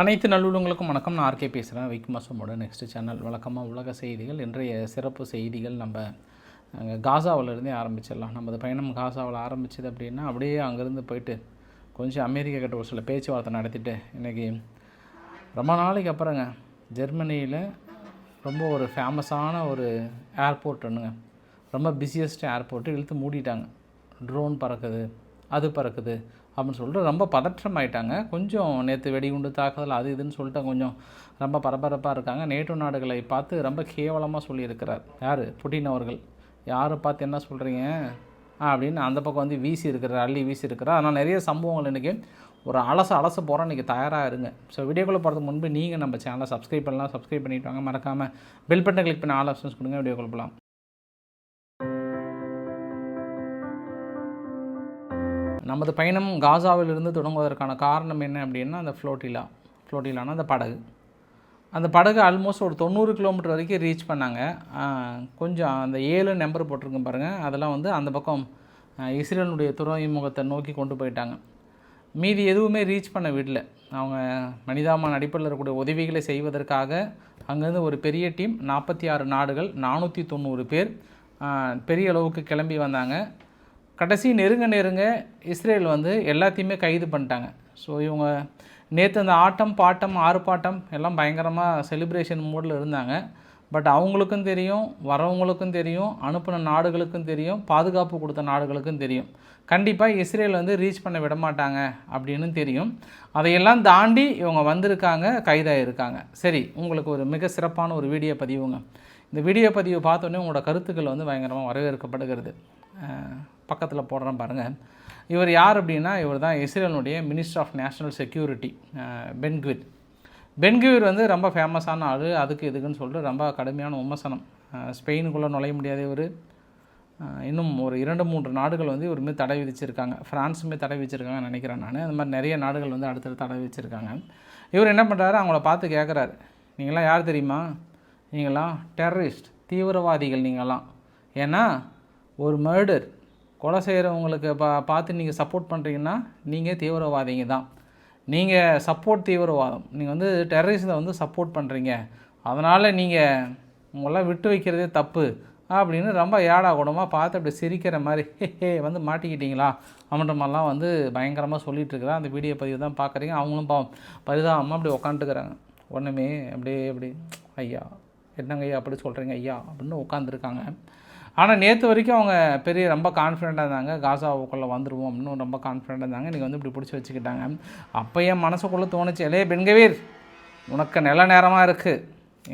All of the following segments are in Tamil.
அனைத்து நல்லுள்ளங்களுக்கும் வணக்கம். நான் ஆர்கே பேசுகிறேன் வைக் மாசமோட நெக்ஸ்ட் சேனல் வழக்கமாக உலக செய்திகள் இன்றைய சிறப்பு செய்திகள் நம்ம அங்கே காசாவிலேருந்தே ஆரம்பிச்சிடலாம். நமது பயணம் காசாவில் ஆரம்பிச்சது அப்படின்னா அப்படியே அங்கேருந்து போயிட்டு கொஞ்சம் அமெரிக்கா கிட்ட ஒரு சில பேச்சுவார்த்தை நடத்திட்டு இன்றைக்கி ரொம்ப நாளைக்கு அப்புறங்க ஜெர்மனியில் ரொம்ப ஒரு ஃபேமஸான ஒரு ஏர்போர்ட் ஒன்றுங்க ரொம்ப பிஸியஸ்ட் ஏர்போர்ட்டு இழுத்து மூடிட்டாங்க. ட்ரோன் பறக்குது அது பறக்குது. அப்படின்னு சொல்லிட்டு ரொம்ப பதற்றம் ஆயிட்டாங்க கொஞ்சம் நேற்று வெடிகுண்டு தாக்குதல் அது இதுன்னு சொல்லிட்டு கொஞ்சம் ரொம்ப பரபரப்பாக இருக்காங்க. நேட்டோ நாடுகளை பார்த்து ரொம்ப கேவலமாக சொல்லியிருக்கிறார். யார்? புட்டின் அவர்கள். யாரை பார்த்து என்ன சொல்கிறீங்க அப்படின்னு அந்த பக்கம் வந்து வீசி இருக்கிறார் அள்ளி வீசி இருக்கிறார். ஆனால் நிறைய சம்பவங்கள் இன்றைக்கி ஒரு அலச அலச போகிற இன்றைக்கி தயாராக இருங்க. ஸோ வீடியோக்குள்ளே போகிறதுக்கு முன்பு நீங்கள் நம்ம சேனலை சப்ஸ்கிரைப் பண்ணலாம். சப்ஸ்கிரைப் பண்ணிவிட்டு வாங்க. மறக்காமல் பெல் பட்டனை கிளிக் பண்ணி ஆல் ஆப்ஷன்ஸ் கொடுங்க. வீடியோக்குள்ளே போகலாம் நமது பயணம் காசாவிலிருந்து தொடங்குவதற்கான காரணம் என்ன அப்படின்னா அந்த ஃப்ளோட்டிலா ஃப்ளோட்டிலானா அந்த படகு. அந்த படகு ஆல்மோஸ்ட் ஒரு தொண்ணூறு கிலோமீட்டர் வரைக்கும் ரீச் பண்ணாங்க. கொஞ்சம் அந்த ஏழு நம்பர் போட்டிருக்கும் பாருங்கள் அதெல்லாம் வந்து அந்த பக்கம் இஸ்ரேலுடைய துறைமுகத்தை நோக்கி கொண்டு போயிட்டாங்க. மீதி எதுவுமே ரீச் பண்ண விடல. அவங்க மனிதாமான் அடிப்படையில் இருக்கக்கூடிய உதவிகளை செய்வதற்காக அங்கேருந்து ஒரு பெரிய டீம் நாற்பத்தி ஆறு நாடுகள் நானூற்றி தொண்ணூறு பேர் பெரிய அளவுக்கு கிளம்பி வந்தாங்க. கடைசி நெருங்க நெருங்க இஸ்ரேல் வந்து எல்லாத்தையுமே கைது பண்ணிட்டாங்க. ஸோ இவங்க நேற்று அந்த ஆட்டம் பாட்டம் ஆர்ப்பாட்டம் எல்லாம் பயங்கரமாக செலிப்ரேஷன் மூடில் இருந்தாங்க. பட் அவங்களுக்கும் தெரியும் வரவங்களுக்கும் தெரியும் அனுப்பின நாடுகளுக்கும் தெரியும் பாதுகாப்பு கொடுத்த நாடுகளுக்கும் தெரியும். கண்டிப்பாக இஸ்ரேல் வந்து ரீச் பண்ண விட மாட்டாங்க அப்படின்னு தெரியும். அதையெல்லாம் தாண்டி இவங்க வந்திருக்காங்க கைதாகிருக்காங்க சரி உங்களுக்கு ஒரு மிக சிறப்பான ஒரு வீடியோ பதிவுங்க. இந்த வீடியோ பதிவு பார்த்தோன்னே உங்களோட கருத்துக்கள் வந்து பயங்கரமாக வரவேற்கப்படுகிறது. பக்கத்தில் போடுறேன் பாருங்கள் இவர் யார் அப்படின்னா இவர் தான் இஸ்ரேலுடைய minister of national security Ben Gvir Ben Gvir வந்து ரொம்ப ஃபேமஸான ஆள் அதுக்கு இதுக்குன்னு சொல்லிட்டு ரொம்ப கடுமையான விமர்சனம். ஸ்பெயினுக்குள்ளே நுழைய முடியாத இவர். இன்னும் ஒரு இரண்டு மூன்று நாடுகள் வந்து இவர் மீது தடை விதிச்சிருக்காங்க. ஃப்ரான்ஸுமே தடை விதிச்சிருக்காங்கன்னு நினைக்கிறேன் நான். அந்த மாதிரி நிறைய நாடுகள் வந்து அடுத்தடுத்து தடை விதிச்சிருக்காங்க. இவர் என்ன பண்ணுறாரு அவங்கள பார்த்து கேட்குறாரு நீங்களாம் யார் தெரியுமா? நீங்களாம் டெரரிஸ்ட் தீவிரவாதிகள் நீங்களாம் ஏன்னா ஒரு மர்டர் கொலை செய்கிறவங்களுக்கு பா பார்த்து நீங்கள் சப்போர்ட் பண்ணுறீங்கன்னா நீங்கள் தீவிரவாதிங்க தான். நீங்கள் சப்போர்ட் தீவிரவாதம். நீங்கள் வந்து டெரரிஸ்ட்டை வந்து சப்போர்ட் பண்ணுறீங்க அதனால் நீங்கள் உங்களெல்லாம் விட்டு வைக்கிறதே தப்பு அப்படின்னு ரொம்ப ஏடா கூடமாக பார்த்து அப்படி சிரிக்கிற மாதிரி ஹே வந்து மாட்டிக்கிட்டீங்களா? அப்படின்ற மாதிரிலாம் வந்து பயங்கரமாக சொல்லிகிட்டு இருக்கிறான். அந்த வீடியோ பதிவு தான் பார்க்குறீங்க. அவங்களும் பாவம் பரிதாபமாக அப்படி உக்காந்துட்டுக்கிறாங்க ஒன்றுமே அப்படியே அப்படி ஐயா என்னங்க ஐயா அப்படி சொல்கிறீங்க ஐயா அப்படின்னு உட்காந்துருக்காங்க ஆனால் நேற்று வரைக்கும் அவங்க பெரிய ரொம்ப கான்ஃபிடெண்ட்டாக இருந்தாங்க. காசாவுக்குள்ளே வந்துடுவோம் அப்படின்னு ரொம்ப கான்ஃபிடெண்ட்டாக இருந்தாங்க. இன்றைக்கி வந்து இப்படி பிடிச்சி வச்சுக்கிட்டாங்க. அப்போ என் மனசுக்குள்ளே தோணுச்சு எலே பெண்கவீர் உனக்கு நல்ல நேரமாக இருக்குது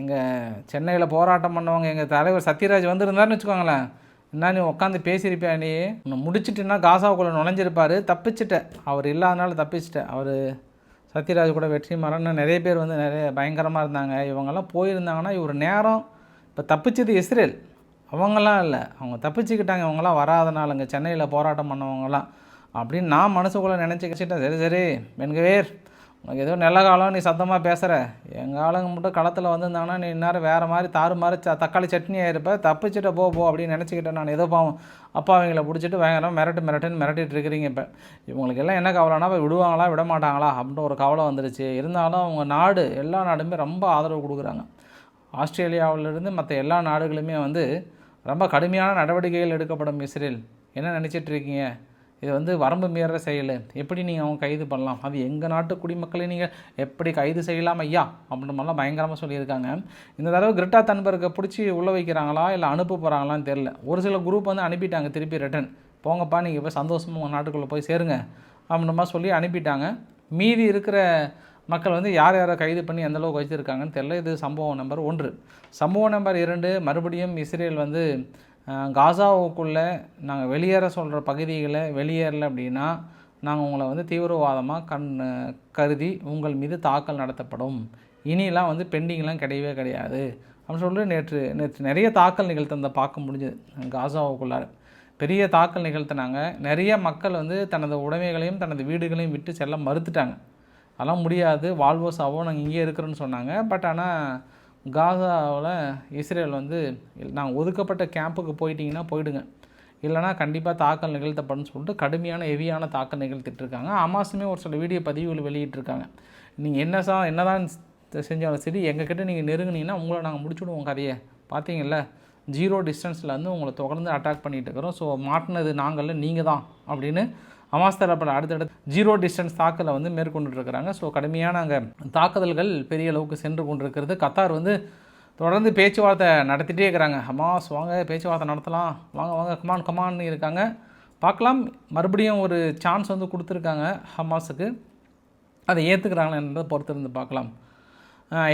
எங்கள் சென்னையில் போராட்டம் பண்ணவங்க எங்கள் தலைவர் சத்யராஜ் வந்திருந்தார்னு வச்சுக்கோங்களேன். என்ன நீ உட்காந்து பேசியிருப்பியா நீ? உன்னை முடிச்சிட்டுன்னா காசாவுக்குள்ளே நுழைஞ்சிருப்பார். தப்பிச்சிட்ட. அவர் இல்லாதனால தப்பிச்சிட்டேன் அவர் சத்யராஜ் கூட வெற்றி மரம்னு நிறைய பேர் வந்து நிறைய பயங்கரமாக இருந்தாங்க. இவங்கெல்லாம் போயிருந்தாங்கன்னா இவர் நேரம் இப்போ தப்பிச்சது இஸ்ரேல். அவங்களாம் இல்லை. அவங்க தப்பிச்சுக்கிட்டாங்க அவங்களாம் வராதனாலங்க சென்னையில் போராட்டம் பண்ணவங்களாம். அப்படின்னு நான் மனசுக்குள்ளே நினச்சிக்கிச்சிட்டேன் சரி சரி வெண்கவேர் உனக்கு ஏதோ நல்ல காலம் நீ சத்தமாக பேசுகிற எங்கள் ஆளுங்க மட்டும் களத்தில் வந்திருந்தாங்கன்னா நீ இந்நேரம் வேறு மாதிரி தாறு மாதிரி ச தக்காளி சட்னி ஆகிருப்ப தப்பிச்சிட்ட போ போ அப்படின்னு நினச்சிக்கிட்டேன் நான். ஏதோ பாவம். அப்பா அவங்கள பிடிச்சிட்டு பயங்கரம் மிரட்டு மிரட்டுன்னு மிரட்டிட்டு இருக்கிறீங்க இப்போ. இவங்களுக்கு எல்லாம் என்ன கவலைனா இப்போ விடுவாங்களா விட மாட்டாங்களா அப்படின்ற ஒரு கவலை வந்துருச்சு. இருந்தாலும் அவங்க நாடு எல்லா நாடுமே ரொம்ப ஆதரவு கொடுக்குறாங்க. ஆஸ்திரேலியாவிலிருந்து மற்ற எல்லா நாடுகளுமே வந்து ரொம்ப கடுமையான நடவடிக்கைகள் எடுக்கப்படும் இஸ்ரேல். என்ன நினச்சிட்டு இருக்கீங்க? இது வந்து வரம்பு மீற செயல். எப்படி நீங்கள் அவங்க கைது பண்ணலாம்? அது எங்கள் நாட்டு குடிமக்களை நீங்கள் எப்படி கைது செய்யலாம் ஐயா? அப்படின்னு மாதிரிலாம் பயங்கரமாக சொல்லியிருக்காங்க. இந்த தடவை கிரிட்டா தன்பர்கை பிடிச்சி உள்ளே வைக்கிறாங்களா இல்லை அனுப்ப போகிறாங்களான்னு தெரில ஒரு சில குரூப் வந்து அனுப்பிட்டாங்க திருப்பி ரிட்டன் போங்கப்பா நீங்கள் போய் சந்தோஷமாக உங்கள் நாட்டுக்குள்ளே போய் சேருங்க. அப்படின்ற மாதிரி சொல்லி அனுப்பிட்டாங்க. மீதி இருக்கிற மக்கள் வந்து யார் யாரை கைது பண்ணி எந்தளவுக்கு வச்சுருக்காங்கன்னு தெரில இது சம்பவம் நம்பர் ஒன்று. சம்பவம் நம்பர் இரண்டு மறுபடியும் இஸ்ரேல் வந்து காசாவுக்குள்ளே நாங்கள் வெளியேற சொல்கிற பகுதிகளை வெளியேறல அப்படின்னா நாங்கள் உங்களை வந்து தீவிரவாதமாக கண் கருதி உங்கள் மீது தாக்கல் நடத்தப்படும். இனிலாம் வந்து பெண்டிங்லாம் கிடையவே கிடையாது. அப்படின்னு சொல்லிட்டு நேற்று நேற்று நிறைய தாக்கல் நிகழ்த்தந்த பார்க்க முடிஞ்சது காசாவுக்குள்ளார. பெரிய தாக்கல் நிகழ்த்தினாங்க. நிறைய மக்கள் வந்து தனது உடைமைகளையும் தனது வீடுகளையும் விட்டு செல்ல மறுத்துட்டாங்க. அதெல்லாம் முடியாது. வாழ்வோ சாவோ நாங்கள் இங்கே இருக்கிறோன்னு சொன்னாங்க. பட் ஆனால் காசாவில் இஸ்ரேல் வந்து நாங்கள் ஒதுக்கப்பட்ட கேம்புக்கு போயிட்டீங்கன்னா போயிடுங்க. இல்லைனா கண்டிப்பாக தாக்கல் நிகழ்த்தப்படும் சொல்லிட்டு கடுமையான ஹெவியான தாக்கல் நிகழ்த்திட்டுருக்காங்க. அமாசுமே ஒரு சில வீடியோ பதிவுகள் வெளியிட்டிருக்காங்க. நீங்கள் என்ன சா என்ன தான் செஞ்சாலும் சரி எங்ககிட்ட நீங்கள் நெருங்கினீங்கன்னா உங்களை நாங்கள் முடிச்சுடுவோம் கதையை. பார்த்தீங்கல்ல ஜீரோ டிஸ்டன்ஸில் வந்து உங்களை தொடர்ந்து அட்டாக் பண்ணிகிட்டு இருக்கிறோம். ஸோ மாட்டினது நாங்கள்ல நீங்கள் தான் அப்படின்னு ஹமாஸ் தரப்பில் அடுத்தடுத்து ஜீரோ டிஸ்டன்ஸ் தாக்கலை வந்து மேற்கொண்டுட்டு இருக்கிறாங்க ஸோ கடுமையான அங்கே தாக்குதல்கள் பெரிய அளவுக்கு சென்று கொண்டிருக்கிறது. கத்தார் வந்து தொடர்ந்து பேச்சுவார்த்தை நடத்திட்டே இருக்கிறாங்க. ஹமாஸ் வாங்க பேச்சுவார்த்தை நடத்தலாம். வாங்க வாங்க கமான் கமான்னு இருக்காங்க. பார்க்கலாம். மறுபடியும் ஒரு சான்ஸ் வந்து கொடுத்துருக்காங்க ஹமாஸுக்கு. அதை ஏற்றுக்கிறாங்களா என்றதை பொறுத்தருந்து பார்க்கலாம்.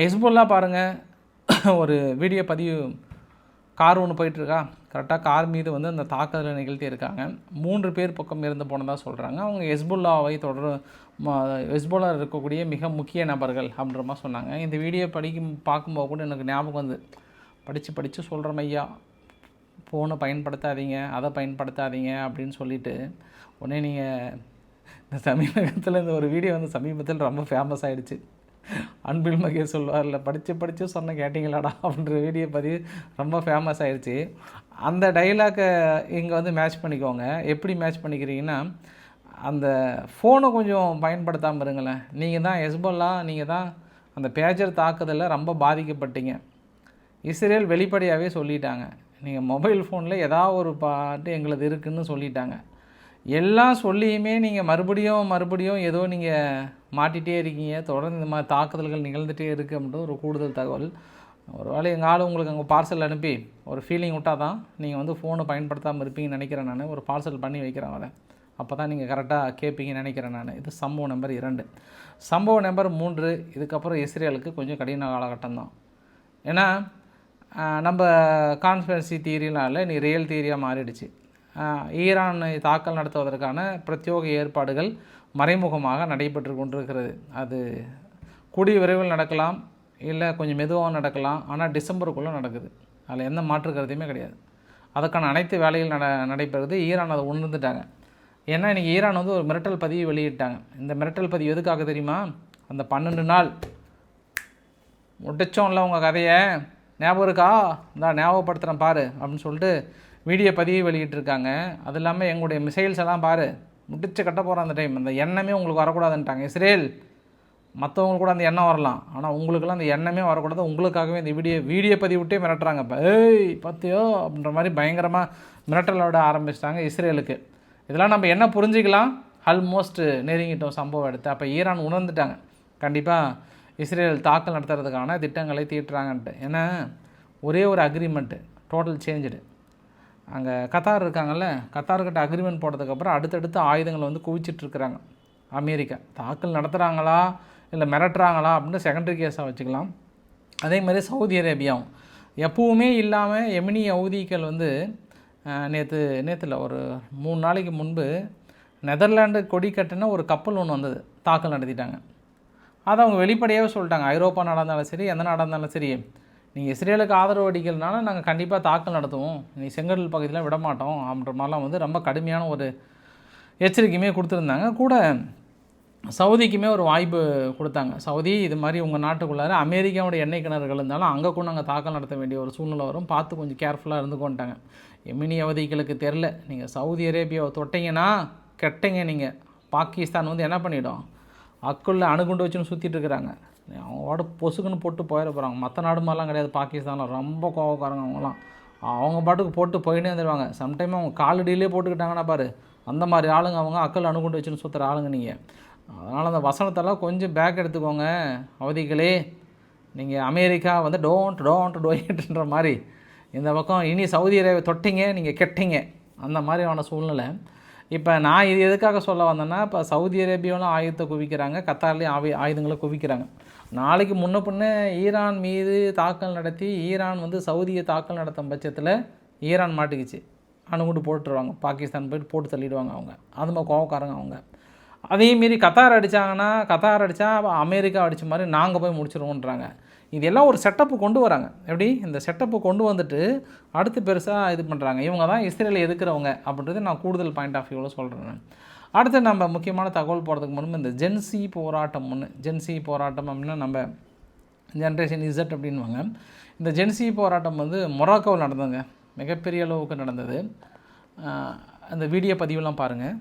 ஹெஸ்புல்லா பாருங்கள் ஒரு வீடியோ பதிவு கார் ஒன்று போயிட்டுருக்கா. கரெக்டாக கார் மீது வந்து அந்த தாக்குதலை நிகழ்த்தி இருக்காங்க. மூன்று பேர் பக்கம் இருந்து போனதாக சொல்கிறாங்க அவங்க ஹெஸ்புல்லாவை தொடர் ஹெஸ்புல்லா இருக்கக்கூடிய மிக முக்கிய நபர்கள் அப்படின்ற மாதிரி சொன்னாங்க. இந்த வீடியோ படிக்கும் பார்க்கும்போது கூட எனக்கு ஞாபகம் வந்து படித்து படித்து சொல்கிறோம் ஐயா ஃபோனை பயன்படுத்தாதீங்க அதை பயன்படுத்தாதீங்க அப்படின்னு சொல்லிட்டு உடனே நீங்கள் இந்த சமீபத்தில் இந்த ஒரு வீடியோ வந்து சமீபத்தில் ரொம்ப ஃபேமஸ் ஆகிடுச்சு அன்பில் மகேஷ் சொல்லுவார்ல படித்து படித்து சொன்ன கேட்டிங்களாடா? அப்படின்ற வீடியோ பதிவு ரொம்ப ஃபேமஸ் ஆயிடுச்சு அந்த டைலாக்கை இங்கே வந்து மேட்ச் பண்ணிக்கோங்க. எப்படி மேட்ச் பண்ணிக்கிறீங்கன்னா அந்த ஃபோனை கொஞ்சம் பயன்படுத்தாமல் இருங்களேன். நீங்கள் தான் எஸ்போல்லா நீங்கள் தான் அந்த பேஜர் தாக்குதலில் ரொம்ப பாதிக்கப்பட்டீங்க. இஸ்ரேல் வெளிப்படையாகவே சொல்லிட்டாங்க. நீங்கள் மொபைல் ஃபோனில் ஏதாவது ஒரு பாட்டு எங்களது இருக்குதுன்னு சொல்லிட்டாங்க. எல்லாம் சொல்லியுமே நீங்கள் மறுபடியும் மறுபடியும் ஏதோ நீங்கள் மாட்டிகிட்டே இருக்கீங்க. தொடர்ந்து இந்த மாதிரி தாக்குதல்கள் நிகழ்ந்துகிட்டே இருக்குது அப்படின்றது ஒரு கூடுதல் தகவல். ஒரு வேளை எங்கள் ஆள் உங்களுக்கு அங்கே பார்சல் அனுப்பி ஒரு ஃபீலிங் விட்டால் தான் நீங்கள் வந்து ஃபோனை பயன்படுத்தாமல் இருப்பீங்கன்னு நினைக்கிறேன் நான். ஒரு பார்சல் பண்ணி வைக்கிறேன் வரேன் அப்போ தான் நீங்கள் கரெக்டாக கேட்பீங்கன்னு நினைக்கிறேன் நான். இது சம்பவம் நம்பர் இரண்டு. சம்பவ நம்பர் மூன்று. இதுக்கப்புறம் இஸ்ரேலுக்கு கொஞ்சம் கடின காலகட்டம் தான். ஏன்னா நம்ம கான்ஸ்பிரன்சி தியரினால நீ ரியல் தியரியாக மாறிடுச்சு. ஈரான் தாக்கல் நடத்துவதற்கான பிரத்யோக ஏற்பாடுகள் மறைமுகமாக நடைபெற்று கொண்டிருக்கிறது. அது கூடிய விரைவில் நடக்கலாம் இல்லை கொஞ்சம் மெதுவாக நடக்கலாம் ஆனால் டிசம்பருக்குள்ளே நடக்குது. அதில் எந்த மாற்று கருத்தையுமே கிடையாது. அதுக்கான அனைத்து வேலைகள் நட நடைபெறுது. ஈரான் அதை உணர்ந்துட்டாங்க. ஏன்னா இன்றைக்கி ஈரான் வந்து ஒரு மிரட்டல் பதிவு வெளியிட்டாங்க. இந்த மிரட்டல் பதிவு எதுக்காக தெரியுமா? அந்த பன்னெண்டு நாள். முடிச்சோம்ல உங்கள் கதையை? ஞாபகம் இருக்கா? இந்தா ஞாபகப்படுத்துகிறேன் பாரு அப்படின்னு சொல்லிட்டு வீடியோ பதிவு வெளியிட்டிருக்காங்க. அது இல்லாமல் எங்களுடைய மிசைல்ஸ் எல்லாம் பாரு முடிச்சு கட்ட போகிற அந்த டைம் அந்த எண்ணமே உங்களுக்கு வரக்கூடாதுன்ட்டாங்க. இஸ்ரேல் மற்றவங்களுக்கு கூட அந்த எண்ணம் வரலாம். ஆனால் உங்களுக்கெல்லாம் அந்த எண்ணமே வரக்கூடாது. உங்களுக்காகவே இந்த வீடியோ வீடியோ பதிவிட்டே மிரட்டுறாங்க. இப்போ ஏய் பார்த்தியோ? அப்படின்ற மாதிரி பயங்கரமாக மிரட்டலோட ஆரம்பிச்சிட்டாங்க இஸ்ரேலுக்கு. இதெல்லாம் நம்ம என்ன புரிஞ்சிக்கலாம்? ஆல்மோஸ்ட் நெருங்கிட்டோம் சம்பவம் எடுத்து. அப்போ ஈரான் உணர்ந்துட்டாங்க. கண்டிப்பாக இஸ்ரேல் தாக்கல் நடத்துறதுக்கான திட்டங்களை தீட்டுறாங்கன்ட்டு. ஏன்னா ஒரே ஒரு அக்ரிமெண்ட்டு டோட்டல் சேஞ்சுடு அங்கே கத்தார் இருக்காங்கல்ல கத்தார்கிட்ட அக்ரிமெண்ட் போட்டதுக்கப்புறம் அடுத்தடுத்து ஆயுதங்களை வந்து குவிச்சிட்ருக்குறாங்க அமெரிக்கா. தாக்கல் நடத்துகிறாங்களா இல்லை மிரட்டுறாங்களா அப்படின்னு செகண்டரி கேஸாக வச்சுக்கலாம். அதே மாதிரி சவுதி அரேபியாவும். எப்பவுமே இல்லாமல் எமினி அவுதிகள் வந்து நேற்று நேற்றுல ஒரு மூணு நாளைக்கு முன்பு நெதர்லாண்டு கொடி கட்டின ஒரு கப்பல் ஒன்று வந்தது. தாக்கல் நடத்திட்டாங்க. அதை அவங்க வெளிப்படையாகவே சொல்லிட்டாங்க. ஐரோப்பா நடந்தாலும் சரி எந்த நாடாக இருந்தாலும் சரி நீங்கள் இஸ்ரேலுக்கு ஆதரவு அடிக்கிறதுனால நாங்கள் கண்டிப்பாக தாக்கல் நடத்துவோம். நீ செங்கடல் பகுதியில் விட மாட்டோம் அப்படின்ற மாதிரிலாம் வந்து ரொம்ப கடுமையான ஒரு எச்சரிக்கையுமே கொடுத்துருந்தாங்க. கூட சவுதிக்குமே ஒரு வாய்ப்பு கொடுத்தாங்க. சவுதி இது மாதிரி உங்கள் நாட்டுக்குள்ளார அமெரிக்காவோட எண்ணெய் கிணறுகள் இருந்தாலும் அங்கே கூட நாங்கள் தாக்கல் நடத்த வேண்டிய ஒரு சூழ்நிலை வரும். பார்த்து கொஞ்சம் கேர்ஃபுல்லாக இருந்துக்கொண்டாங்க எமினி அவதிகளுக்கு தெரில நீங்கள் சவுதி அரேபியாவை தொட்டிங்கன்னா கெட்டங்க நீங்கள் பாகிஸ்தான் வந்து என்ன பண்ணிடும்? அக்குள்ள அணுகுண்டு வச்சுன்னு சுற்றிட்டு இருக்கிறாங்க. அவங்களோட பொசுக்குன்னு போட்டு போயிட போகிறாங்க மற்ற நாடு மாதிரிலாம் கிடையாது. பாகிஸ்தானில் ரொம்ப கோவக்காரங்க அவங்களாம் அவங்க பாட்டுக்கு போட்டு போயிட்டே வந்துடுவாங்க சம்டைம் அவங்க காலடியிலே போட்டுக்கிட்டாங்கன்னா பாரு அந்த மாதிரி ஆளுங்க அவங்க அக்கல் அணுகுண்டு வச்சுன்னு சுற்றுற ஆளுங்க நீங்கள் அதனால் அந்த வசனத்தெல்லாம் கொஞ்சம் பேக் எடுத்துக்கோங்க அவதிகளே. நீங்கள் அமெரிக்கா வந்து டோன்ட் டோன்ட் டோயிட்ன்ற மாதிரி. இந்த பக்கம் இனி சவுதி அரேபியா தொட்டிங்க நீங்கள் கெட்டிங்க. அந்த மாதிரியான சூழ்நிலை. இப்போ நான் இது எதுக்காக சொல்ல வந்தேன்னா இப்போ சவுதி அரேபியாவிலும் ஆயுதத்தை குவிக்கிறாங்க கத்தார்லேயும் ஆவி ஆயுதங்களை குவிக்கிறாங்க. நாளைக்கு முன்ன பின்ன ஈரான் மீது தாக்கல் நடத்தி ஈரான் வந்து சவுதியை தாக்கல் நடத்தும் பட்சத்தில் ஈரான் மாட்டிக்கிச்சு. அணுகுண்டு போட்டுருவாங்க. பாகிஸ்தான் போயிட்டு போட்டு தள்ளிடுவாங்க அவங்க. அது மாதிரி கோவக்காரங்க அவங்க. அதேமாரி கத்தார் அடித்தாங்கன்னா கத்தார் அடித்தா அமெரிக்கா அடித்த மாதிரி நாங்கள் போய் முடிச்சிருவோன்றாங்க. இது எல்லாம் ஒரு செட்டப்பு கொண்டு வராங்க. எப்படி? இந்த செட்டப்பு கொண்டு வந்துட்டு அடுத்து பெருசாக இது பண்ணுறாங்க இவங்க தான் இஸ்ரேலை எதுக்குறவங்க அப்படின்றது நான் கூடுதல் பாயிண்ட் ஆஃப் வியூவில் சொல்கிறேன் அடுத்து நம்ம முக்கியமான தகவல் போகிறதுக்கு முன்பு இந்த ஜென்சி போராட்டம் ஒன்று ஜென்சி போராட்டம் அப்படின்னா நம்ம ஜென்ரேஷன் இசட் அப்படின்வாங்க இந்த ஜென்சி போராட்டம் வந்து மொராக்கோவில் நடந்ததுங்க. மிகப்பெரிய அளவுக்கு நடந்தது. அந்த வீடியோ பதிவுலாம் பாருங்கள்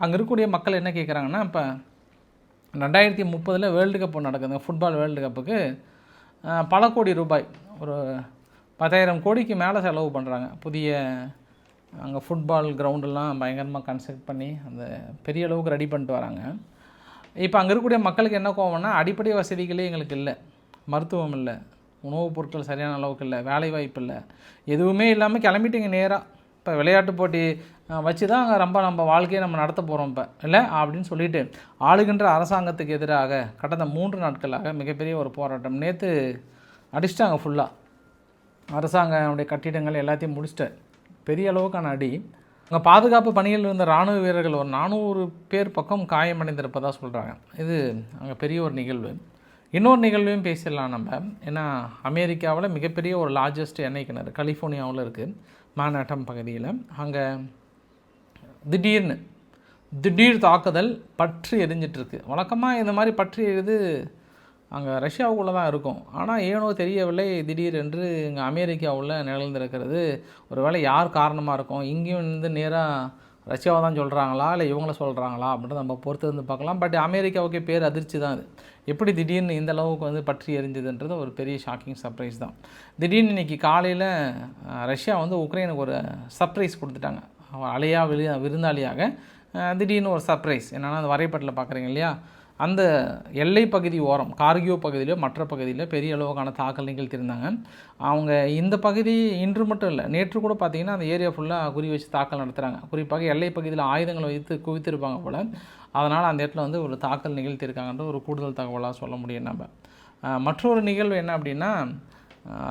அங்கே இருக்கக்கூடிய மக்கள் என்ன கேட்குறாங்கன்னா இப்போ ரெண்டாயிரத்தி முப்பதில் வேர்ல்டு கப் நடக்குதுங்க. ஃபுட்பால் வேர்ல்டு கப்புக்கு பல கோடி ரூபாய். ஒரு பத்தாயிரம் கோடிக்கு மேலே செலவு பண்ணுறாங்க புதிய அங்கே ஃபுட்பால் கிரவுண்டெல்லாம் பயங்கரமாக கன்ஸ்ட்ரக்ட் பண்ணி அந்த பெரிய அளவுக்கு ரெடி பண்ணிட்டு வராங்க. இப்போ அங்கே இருக்கக்கூடிய மக்களுக்கு என்ன கோவம்னா அடிப்படை வசதிகளே எங்களுக்கு இல்லை. மருத்துவம் இல்லை. உணவுப் பொருட்கள் சரியான அளவுக்கு இல்லை. வேலை வாய்ப்பு இல்லை. எதுவுமே இல்லாமல் கிளம்பிட்டீங்க நேராக இப்போ விளையாட்டு போட்டி வச்சு தான் அங்கே ரொம்ப நம்ம வாழ்க்கையை நம்ம நடத்த போகிறோம் இப்போ. இல்லை? அப்படின்னு சொல்லிட்டு ஆளுகின்ற அரசாங்கத்துக்கு எதிராக கடந்த மூன்று நாட்களாக மிகப்பெரிய ஒரு போராட்டம். நேற்று அடிச்சிட்டாங்க ஃபுல்லாக அரசாங்கனுடைய கட்டிடங்கள் எல்லாத்தையும் முடிச்சிட்டு பெரிய அளவுக்கான அடி. அங்கே பாதுகாப்பு பணியில் இருந்த இராணுவ வீரர்கள் ஒரு நானூறு பேர் பக்கம் காயமடைந்திருப்பதாக சொல்கிறாங்க இது அங்கே பெரிய ஒரு நிகழ்வு. இன்னொரு நிகழ்வையும் பேசிடலாம் நம்ம. ஏன்னா அமெரிக்காவில் மிகப்பெரிய ஒரு லார்ஜஸ்ட் எண்ணெய் கிணறு கலிஃபோர்னியாவில் இருக்குது மாநாட்டம் பகுதியில். அங்கே திடீர்னு திடீர் தாக்குதல் பற்றி எரிஞ்சிட்ருக்கு வழக்கமாக இந்த மாதிரி பற்றி எரிது அங்கே ரஷ்யாவுக்குள்ளே தான் இருக்கும். ஆனால் ஏனோ தெரியவில்லை திடீரென்று இங்கே அமெரிக்காவுள்ள நிகழ்ந்திருக்கிறது ஒருவேளை யார் காரணமாக இருக்கும்? இங்கேயும் வந்து நேராக ரஷ்யாவை தான் சொல்கிறாங்களா? இல்லை இவங்கள சொல்கிறாங்களா? அப்படின்றத நம்ம பொறுத்து இருந்து பார்க்கலாம். பட் அமெரிக்காவுக்கு பேர் அதிர்ச்சி தான் அது. எப்படி திடீர்னு இந்த அளவுக்கு வந்து பற்றி எரிஞ்சதுன்றது ஒரு பெரிய ஷாக்கிங் சர்ப்ரைஸ் தான். திடீர்னு இன்னைக்கு காலையில் ரஷ்யா வந்து உக்ரைனுக்கு ஒரு சர்ப்ரைஸ் கொடுத்துட்டாங்க. அவ அலையா விரு விருந்தாளியாக. திடீர்னு ஒரு சர்ப்ரைஸ். என்னென்னா அந்த வரைபடத்தில் பார்க்குறீங்க இல்லையா? அந்த எல்லை பகுதி ஓரம் கார்கியோ பகுதியிலோ மற்ற பகுதியில் பெரிய அளவுக்கான தாக்கல் நிகழ்த்தியிருந்தாங்க. அவங்க இந்த பகுதி இன்று மட்டும் இல்லை நேற்று கூட பார்த்தீங்கன்னா அந்த ஏரியா ஃபுல்லாக குறி வச்சு தாக்கல் நடத்துகிறாங்க குறிப்பாக எல்லை பகுதியில் ஆயுதங்களை வைத்து குவித்திருப்பாங்க போல். அதனால் அந்த இடத்துல வந்து ஒரு தாக்கல் நிகழ்த்தியிருக்காங்கன்ற ஒரு கூடுதல் தகவலாக சொல்ல முடியும் நம்ம. மற்றொரு நிகழ்வு என்ன அப்படின்னா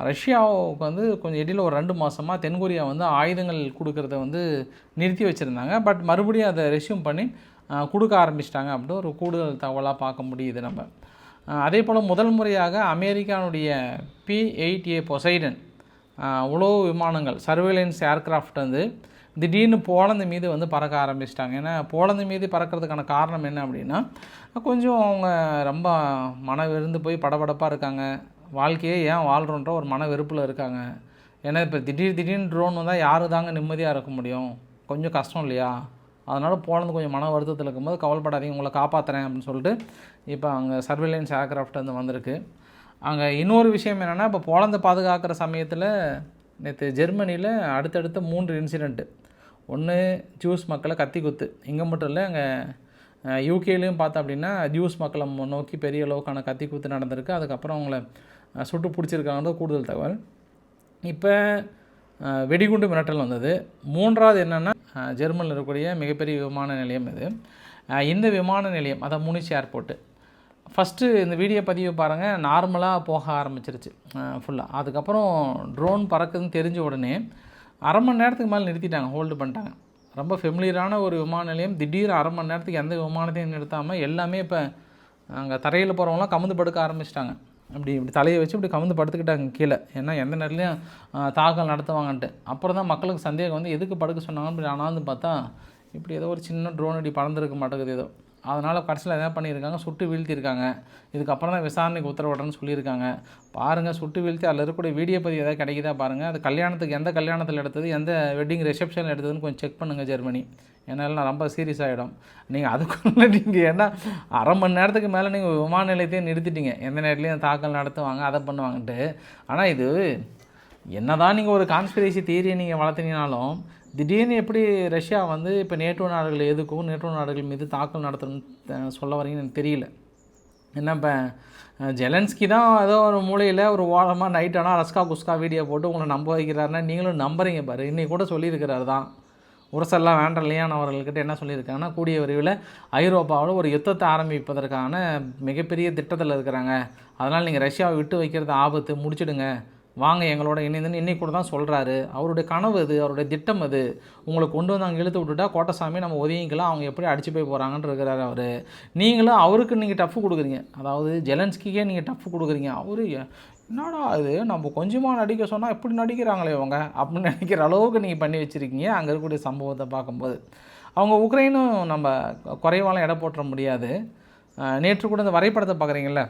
ரஷ்யாவுக்கு வந்து கொஞ்சம் இடையில் ஒரு ரெண்டு மாதமாக தென்கொரியா வந்து ஆயுதங்கள் கொடுக்கறத வந்து நிறுத்தி வச்சுருந்தாங்க. பட் மறுபடியும் அதை ரெஷ்யூம் பண்ணி கொடுக்க ஆரம்பிச்சிட்டாங்க அப்படின்னு ஒரு கூடுதல் தகவலாக பார்க்க முடியுது நம்ம. அதே போல் முதல் முறையாக அமெரிக்கானுடைய பி எயிட் ஏ பொசைடன் உளவு விமானங்கள் சர்வேலன்ஸ் ஏர்க்ராஃப்ட் வந்து திடீர்னு போலந்து மீது வந்து பறக்க ஆரம்பிச்சிட்டாங்க. ஏன்னா போலந்து மீது பறக்கிறதுக்கான காரணம் என்ன அப்படின்னா கொஞ்சம் அவங்க ரொம்ப மன விருந்து போய் படபடப்பாக இருக்காங்க. வாழ்க்கையே ஏன் வாழ்கிறோன்ற ஒரு மன வெறுப்பில் இருக்காங்க. ஏன்னா இப்போ திடீர் திடீர்னு ட்ரோன் வந்தால் யாரு தாங்க நிம்மதியாக இருக்க முடியும்? கொஞ்சம் கஷ்டம் இல்லையா? அதனால் போனது கொஞ்சம் மன வருத்தத்தில் இருக்கும்போது கவலைப்படாதீங்க உங்களை காப்பாற்றுறேன் அப்படின்னு சொல்லிட்டு இப்போ அங்கே சர்வேலன்ஸ் ஏர்க்ராஃப்ட் வந்து வந்திருக்கு. அங்கே இன்னொரு விஷயம் என்னென்னா இப்போ போலந்தை பாதுகாக்கிற சமயத்தில் நேற்று ஜெர்மனியில் அடுத்தடுத்த மூன்று இன்சிடெண்ட்டு ஒன்று ஜூஸ் மக்களை கத்தி குத்து இங்கே மட்டும் இல்லை அங்கே யூகேலையும் பார்த்தோம் அப்படின்னா ஜூஸ் மக்களை நோக்கி பெரிய அளவுக்கான கத்தி குத்து நடந்திருக்கு. அதுக்கப்புறம் அவங்கள சுட்டு பிடிச்சிருக்காங்கன்ற கூடுதல் தகவல். இப்போ வெடிகுண்டு மிரட்டல் வந்தது. மூன்றாவது என்னென்னா ஜெர்மனில் இருக்கக்கூடிய மிகப்பெரிய விமான நிலையம் இது. இந்த விமான நிலையம் அதான் முனிச் ஏர்போர்ட்டு. ஃபஸ்ட்டு இந்த வீடியோ பதிவு பாருங்கள் நார்மலாக போக ஆரம்பிச்சிருச்சு ஃபுல்லாக அதுக்கப்புறம் ட்ரோன் பறக்குதுன்னு தெரிஞ்ச உடனே அரை மணி நேரத்துக்கு மேலே நிறுத்திட்டாங்க ஹோல்டு பண்ணிட்டாங்க. ரொம்ப ஃபெமிலியரான ஒரு விமான நிலையம் திடீர் அரை மணி நேரத்துக்கு எந்த விமானத்தையும் நிறுத்தாமல் எல்லாமே இப்போ அங்கே தரையில் போகிறவங்களாம் கமுந்து படுக்க ஆரம்பிச்சிட்டாங்க. அப்படி இப்படி தலையை வச்சு இப்படி கவுந்து படுத்துக்கிட்டாங்க கீழே. ஏன்னா எந்த நேரத்துலையும் தாக்கல் நடத்துவாங்கன்ட்டு. அப்புறம் தான் மக்களுக்கு சந்தேகம் வந்து எதுக்கு படுக்க சொன்னாங்கன்னு இப்படி வந்து பார்த்தா இப்படி ஏதோ ஒரு சின்ன ட்ரோன் அடி பறந்துருக்க மாட்டேங்குது ஏதோ. அதனால் கடைசியில் என்ன பண்ணியிருக்காங்க? சுட்டு வீழ்த்தியிருக்காங்க. இதுக்கப்புறம் தான் விசாரணைக்கு உத்தரவிடணும்னு சொல்லியிருக்காங்க. பாருங்கள் சுட்டு வீழ்த்தி அதில் இருக்கக்கூடிய வீடியோ பதிவு எதாவது கிடைக்குதா பாருங்கள் அது கல்யாணத்துக்கு எந்த கல்யாணத்தில் எடுத்தது எந்த வெட்டிங் ரிசப்ஷனில் எடுத்ததுன்னு கொஞ்சம் செக் பண்ணுங்கள் ஜெர்மனி. ஏன்னா நான் ரொம்ப சீரியஸ் ஆகிடும் நீங்கள் அதுக்குள்ளே நீங்கள் என்ன அரை மணி நேரத்துக்கு மேலே நீங்கள் விமான நிலையத்தையும் நிறுத்திட்டீங்க. எந்த நேரத்துலையும் தாக்கல் நடத்துவாங்க அதை பண்ணுவாங்கன்ட்டு. ஆனால் இது என்னதான் நீங்கள் ஒரு கான்ஸ்பிரசி தீரியை நீங்கள் வளர்த்தினாலும் திடீர்னு எப்படி ரஷ்யா வந்து இப்போ நேட்டோ நாடுகள் எதுக்கும் நேட்டோ நாடுகள் மீது தாக்கல் நடத்தணும்னு சொல்ல வரீங்கன்னு எனக்கு தெரியல. என்ன இப்போ ஜெலன்ஸ்கி தான் ஏதோ ஒரு மூலையில் ஒரு ஓரமாக நைட் ஆனால் ரஸ்கா குஸ்கா வீடியோ போட்டு உங்களை நம்ப வைக்கிறாருன்னா நீங்களும் நம்புறீங்க பாரு. இன்றைக்கி கூட சொல்லியிருக்கிறாரு தான். உரசெல்லாம் வேண்டாம் இல்லையானவர்கள்கிட்ட என்ன சொல்லியிருக்காங்கன்னா கூடிய விரைவில் ஐரோப்பாவில் ஒரு யுத்தத்தை ஆரம்பிப்பதற்கான மிகப்பெரிய திட்டத்தில் இருக்கிறாங்க. அதனால் நீங்கள் ரஷ்யாவை விட்டு வைக்கிறது ஆபத்து. முடிச்சிடுங்க. வாங்க எங்களோட இணைந்துன்னு இன்னைக்கு கூட தான் சொல்கிறாரு அவருடைய கனவு அது அவருடைய திட்டம் அது உங்களை கொண்டு வந்து அங்கே இழுத்து விட்டுட்டா கோட்டசாமி நம்ம ஒதுங்கிக்கலாம் அவங்க எப்படி அடிச்சு போய் போகிறாங்கன்னு இருக்கிறாரு அவர். நீங்களும் அவருக்கு நீங்கள் டஃப் கொடுக்குறீங்க. அதாவது ஜெலன்ஸ்கிக்கே நீங்கள் டஃப் கொடுக்குறீங்க. அவரு என்னடா அது நம்ம கொஞ்சமாக நடிக்க சொன்னால் எப்படி நடிக்கிறாங்களே இவங்க? அப்படின்னு நினைக்கிற அளவுக்கு நீங்கள் பண்ணி வச்சுருக்கீங்க. அங்கே இருக்கக்கூடிய சம்பவத்தை பார்க்கும்போது. அவங்க உக்ரைனும் நம்ம குறைவாலாம் எடை போட்டுற முடியாது. நேற்று கூட இந்த வரைபடத்தை பார்க்குறீங்கள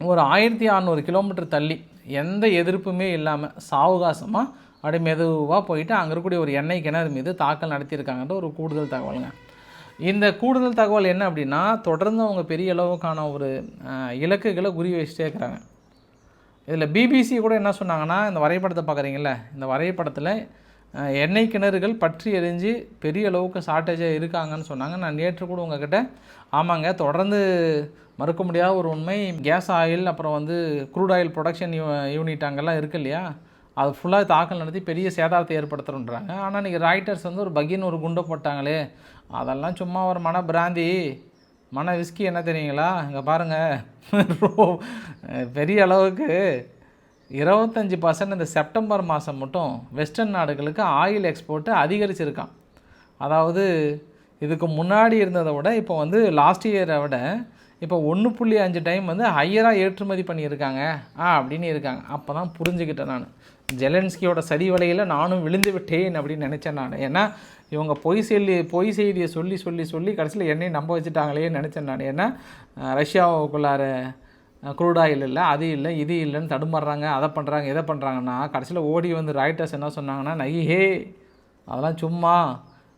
ஒரு ஆயிரத்தி அறநூறு கிலோமீட்டர் தள்ளி எந்த எதிர்ப்புமே இல்லாமல் சாவகாசமாக அப்படி மெதுவாக போயிட்டு அங்கே இருக்கக்கூடிய ஒரு எண்ணெய் கிணறு மீது தாக்கல் நடத்தியிருக்காங்கன்ற ஒரு கூடுதல் தகவலுங்க. இந்த கூடுதல் தகவல் என்ன அப்படின்னா தொடர்ந்து அவங்க பெரிய அளவுக்கான ஒரு இலக்குகளை குறி வச்சுட்டே இருக்கிறாங்க. இதில் பிபிசி கூட என்ன சொன்னாங்கன்னா இந்த வரைபடத்தை பார்க்குறீங்கள இந்த வரைபடத்தில் எண்ணெய் கிணறுகள் பற்றி எரிஞ்சு பெரிய அளவுக்கு ஷார்ட்டேஜாக இருக்காங்கன்னு சொன்னாங்க. நான் நேற்று கூட உங்ககிட்ட ஆமாங்க தொடர்ந்து மறுக்க முடியாத ஒரு உண்மை. கேஸ் ஆயில் அப்புறம் வந்து க்ரூட் ஆயில் ப்ரொடக்ஷன் யூனிட் அங்கெல்லாம் இருக்கு இல்லையா? அது ஃபுல்லாக தாக்கல் நடத்தி பெரிய சேதாரத்தை ஏற்படுத்துகிறோன்றாங்க ஆனால் இன்றைக்கி ராய்டர்ஸ் வந்து ஒரு பகின்னு ஒரு குண்டை போட்டாங்களே. அதெல்லாம் சும்மா ஒரு மன பிராந்தி. மன விஸ்கி என்ன தெரியுங்களா? இங்கே பாருங்கள் பெரிய அளவுக்கு. இருபத்தஞ்சி பர்சன்ட் இந்த செப்டம்பர் மாதம் மட்டும் வெஸ்டர்ன் நாடுகளுக்கு ஆயில் எக்ஸ்போர்ட்டு அதிகரிச்சிருக்கான் அதாவது இதுக்கு முன்னாடி இருந்ததை விட இப்போ வந்து லாஸ்ட் இயரை விட இப்போ ஒன்று புள்ளி அஞ்சு டைம் வந்து ஹையராக ஏற்றுமதி பண்ணியிருக்காங்க. ஆ அப்படின்னு இருக்காங்க. அப்போ தான் புரிஞ்சுக்கிட்டேன் நான். ஜெலன்ஸ்கியோட சதி வலையில் நானும் விழுந்து விட்டேன் அப்படின்னு நினச்சேன் நான். ஏன்னா இவங்க பொய் சொல்லி பொய் செய்தியை சொல்லி சொல்லி சொல்லி கடைசியில் என்னையும் நம்ப வச்சுட்டாங்களேன்னு நினச்சேன் நான். ஏன்னா ரஷ்யாவுக்குள்ளார க்ரூட் ஆயில் இல்லை அது இல்லை இது இல்லைன்னு தடுமாறுறாங்க அதை பண்ணுறாங்க இதை பண்ணுறாங்கன்னா கடைசியில் ஓடி வந்து ராய்ட்டர்ஸ் என்ன சொன்னாங்கன்னா நைஹே அதெல்லாம் சும்மா